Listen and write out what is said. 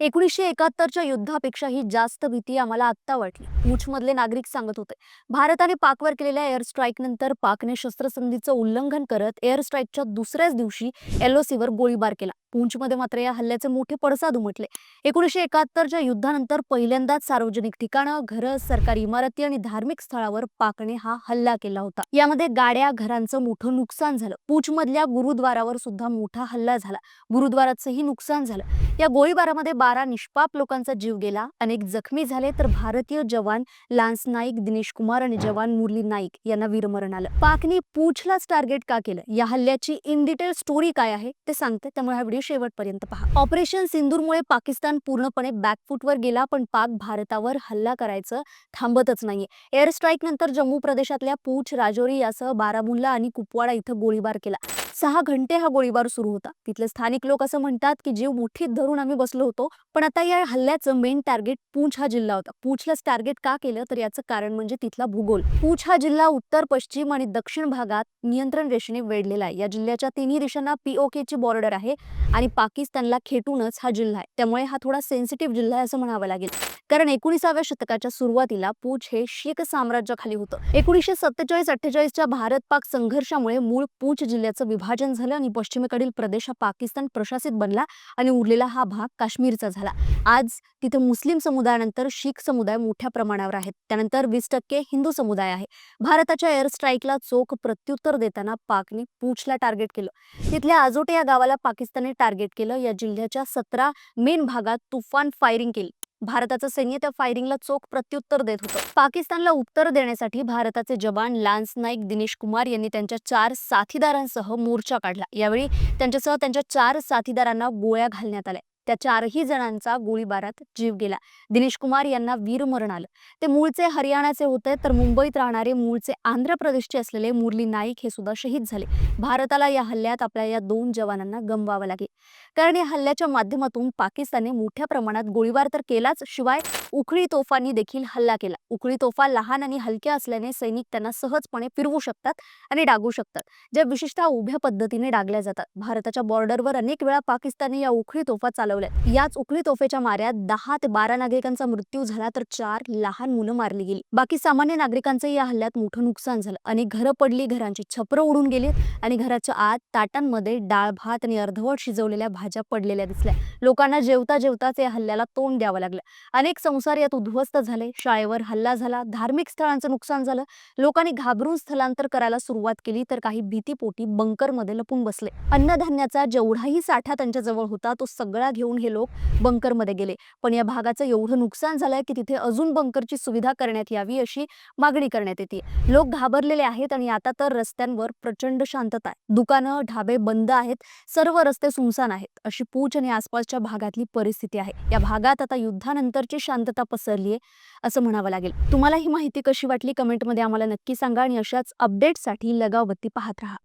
एकोणीसशे एकाहत्तरच्या युद्धापेक्षाही जास्त भीती आम्हाला आत्ता वाटली. मुछमधले नागरिक सांगत होते. भारताने पाकवर केलेल्या एअर स्ट्राईक नंतर पाकने शस्त्रसंधीचं उल्लंघन करत एअर स्ट्राईकच्या दुसऱ्याच दिवशी एलओसीवर गोळीबार केला. पूंछमध्ये मात्र या हल्ल्याचे मोठे पडसाद उमटले. एकोणीसशे एकाहत्तरच्या युद्धानंतर पहिल्यांदाच सार्वजनिक ठिकाणं घरं सरकारी इमारती आणि धार्मिक स्थळावर पाकने हा हल्ला केला होता. यामध्ये गाड्या घरांचं मोठं नुकसान झालं. पूंछमधल्या गुरुद्वारावर सुद्धा मोठा हल्ला झाला. गुरुद्वाराचंही नुकसान झालं. या गोळीबारामध्ये बारा निष्पाप लोकांचा जीव गेला. अनेक जखमी झाले तर भारतीय जवान लान्स नाईक दिनेश कुमार आणि जवान मुरली नाईक यांना वीरमरण आलं. पाकने पूछलाच टार्गेट का केलं? या हल्ल्याची इन डिटेल स्टोरी काय आहे? ते सांगते. त्यामुळे हा व्हिडिओ शेवटपर्यंत पहा. ऑपरेशन सिंदूरमुळे पाकिस्तान पूर्णपणे बॅकफुटवर गेला पण पाक भारतावर हल्ला करायचं थांबतच नाहीये. एअर स्ट्राईक नंतर जम्मू प्रदेशातल्या पूछ राजौरी यासह बारामुल्ला आणि कुपवाडा इथं गोळीबार केला. सहा घंटे हा गोळीबार सुरू होता. तिथले स्थानिक लोक असं म्हणतात की जीव मुठीत धरून आम्ही बसलो होतो पण आता या हल्ल्याचं मेन टार्गेट पूंछ हा जिल्हा होता. पूंछलाच टार्गेट का केलं? तर याचं कारण म्हणजे तिथला भूगोल. पूंछ हा जिल्हा उत्तर पश्चिम आणि दक्षिण भागात नियंत्रण रेषेने वेढलेला आहे. या जिल्ह्याच्या तिन्ही दिशांना पीओके ची बॉर्डर आहे आणि पाकिस्तानला खेटूनच हा जिल्हा आहे. त्यामुळे हा थोडा सेन्सिटिव्ह जिल्हा आहे असं म्हणावं लागेल. कारण एकोणीसाव्या शतकाच्या सुरुवातीला पूछ हे शीख साम्राज्याखाली होतं. एकोणीसशे सत्तेचाळीस अठ्ठेचाळीसच्या भारत पाक संघर्षामुळे मूळ पूछ जिल्ह्याचं विभाजन झालं आणि पश्चिमेकडील प्रदेश हा पाकिस्तान प्रशासित बनला आणि उरलेला हा भाग काश्मीरचा झाला. आज तिथे मुस्लिम समुदायानंतर शीख समुदाय मोठ्या प्रमाणावर आहेत. त्यानंतर वीस टक्के हिंदू समुदाय आहे. भारताच्या एअर स्ट्राईकला चोख प्रत्युत्तर देताना पाकने पूछला टार्गेट केलं. तिथल्या आजोटे या गावाला पाकिस्तानने टार्गेट केलं. या जिल्ह्याच्या सतरा मेन भागात तुफान फायरिंग केली. भारताचं सैन्य त्या फायरिंगला चोख प्रत्युत्तर देत होतं. पाकिस्तानला उत्तर देण्यासाठी भारताचे जवान लान्स नाईक दिनेश कुमार यांनी त्यांच्या चार साथीदारांसह मोर्चा काढला. यावेळी त्यांच्यासह त्यांच्या चार साथीदारांना गोळ्या घालण्यात आल्या. त्या चारही जणांचा गोळीबारात जीव गेला. दिनेश कुमार यांना वीरमरण आलं. ते मूळचे हरियाणाचे होते तर मुंबईत राहणारे मूळचे आंध्र प्रदेशचे असलेले मुरली नाईक हे सुद्धा शहीद झाले. भारताला या हल्ल्यात आपल्या या दोन जवानांना गमवावं लागेल. कारण या हल्ल्याच्या माध्यमातून पाकिस्तानने मोठ्या प्रमाणात गोळीबार तर केलाच शिवाय उखळी तोफांनी देखील हल्ला केला. उखळी तोफा लहान आणि हलक्या असल्याने सैनिक त्यांना सहजपणे फिरवू शकतात आणि डागू शकतात ज्या विशेषतः उभ्या पद्धतीने डागल्या जातात. भारताच्या बॉर्डरवर अनेक वेळा पाकिस्तानने या उखळी तोफा चालवल्या. याच उखळी तोफेच्या माऱ्यात दहा ते बारा नागरिकांचा मृत्यू झाला तर चार लहान मुलं मारली गेली. बाकी सामान्य नागरिकांचं या हल्ल्यात मोठं नुकसान झालं. अनेक घरं पडली घरांची छपरं उडून गेली आणि घराच्या आत ताटांमध्ये डाळ भात आणि अर्धवट शिजवलेल्या भाज्या पडलेल्या दिसल्या. लोकांना जेवता जेवताच या हल्ल्याला तोंड द्यावं लागलं. अनेक संसार यात उद्ध्वस्त झाले. शाळेवर हल्ला झाला. धार्मिक स्थळांचं नुकसान झालं. लोकांनी घाबरून स्थलांतर करायला सुरुवात केली तर काही भीतीपोटी बंकरमध्ये लपून बसले. अन्नधान्याचा जेवढाही साठा त्यांच्या जवळ होता तो सगळा घेऊन हे लोक बंकरमध्ये गेले. पण या भागाचं एवढं नुकसान झालंय की तिथे अजून बंकरची सुविधा करण्यात यावी अशी मागणी करण्यात येते. लोक घाबरलेले आहेत आणि आता तर रस्त्यांवर प्रचंड शांतता आहे. दुकानं ढाबे बंद आहेत. सर्व रस्ते सुनसान आहेत. अशी पूच आणि आसपासच्या भागातली परिस्थिती आहे. या भागात आता युद्धानंतरची शांतता पसरली आहे असं म्हणावं लागेल. तुम्हाला ही माहिती कशी वाटली? कमेंटमध्ये आम्हाला नक्की सांगा आणि अशाच अपडेटसाठी लगावबत्ती पाहत राहा.